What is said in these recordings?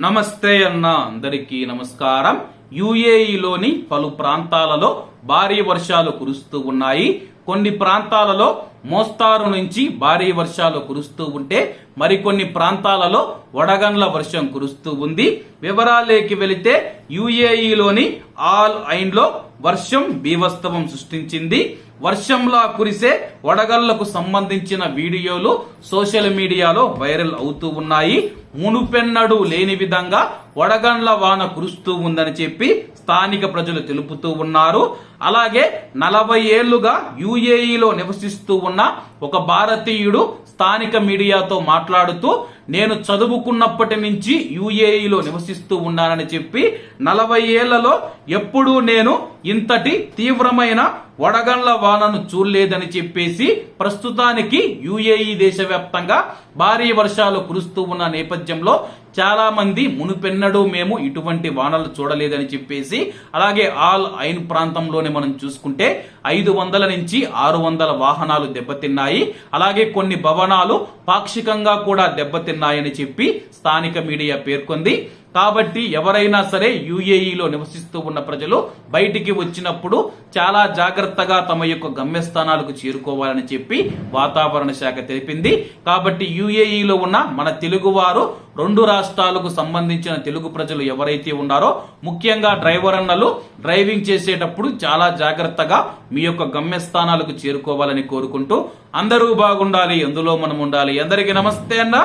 నమస్తే అన్న అందరికీ నమస్కారం. యుఏఈలోని పలు ప్రాంతాలలో భారీ వర్షాలు కురుస్తూ ఉన్నాయి. కొన్ని ప్రాంతాలలో మోస్తారు నుంచి భారీ వర్షాలు కురుస్తూ ఉంటే మరికొన్ని ప్రాంతాలలో వడగండ్ల వర్షం కురుస్తూ ఉంది. వివరాలేకి వెళితే యుఏఈలోని ఆల్ ఐన్లో వర్షం బీవస్తవం సృష్టించింది. వర్షంలా కురిసే వడగళ్ళకు సంబంధించిన వీడియోలు సోషల్ మీడియాలో వైరల్ అవుతూ ఉన్నాయి. మునుపెన్నడు లేని విధంగా వడగండ్ల వాన కురుస్తూ ఉందని చెప్పి స్థానిక ప్రజలు తెలుపుతూ ఉన్నారు. అలాగే నలభై ఏళ్ళుగా యుఏఈలో నివసిస్తూ ఉన్న ఒక భారతీయుడు స్థానిక మీడియాతో మాట్లాడుతూ నేను చదువుకున్నప్పటి నుంచి యుఏఈలో నివసిస్తూ ఉన్నానని చెప్పి నలభై ఏళ్ళలో ఎప్పుడూ నేను ఇంతటి తీవ్రమైన వడగండ్ల వానను చూడలేదని చెప్పేసి ప్రస్తుతానికి యుఏఈ దేశవ్యాప్తంగా భారీ వర్షాలు కురుస్తూ ఉన్న నేపథ్యంలో చాలా మంది మునుపెన్నడూ మేము ఇటువంటి వానలు చూడలేదని చెప్పేసి అలాగే ఆల్ ఐన్ ప్రాంతంలోనే మనం చూసుకుంటే ఐదు వందల నుంచి ఆరు వందల వాహనాలు దెబ్బతిన్నాయి. అలాగే కొన్ని భవనాలు పాక్షికంగా కూడా దెబ్బతిన్నాయి. చేరుతున్నాయని చెప్పి స్థానిక మీడియా పేర్కొంది. కాబట్టి ఎవరైనా సరే యుఏఈలో నివసిస్తూ ఉన్న ప్రజలు బయటికి వచ్చినప్పుడు చాలా జాగ్రత్తగా తమ యొక్క గమ్యస్థానాలకు చేరుకోవాలని చెప్పి వాతావరణ శాఖ తెలిపింది. కాబట్టి యుఏఈలో ఉన్న మన తెలుగువారు రెండు రాష్ట్రాలకు సంబంధించిన తెలుగు ప్రజలు ఎవరైతే ఉన్నారో ముఖ్యంగా డ్రైవర్ అన్నలు డ్రైవింగ్ చేసేటప్పుడు చాలా జాగ్రత్తగా మీ యొక్క గమ్యస్థానాలకు చేరుకోవాలని కోరుకుంటూ అందరూ బాగుండాలి అందులో మనం ఉండాలి. అందరికీ నమస్తే అన్న.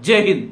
జై హింద్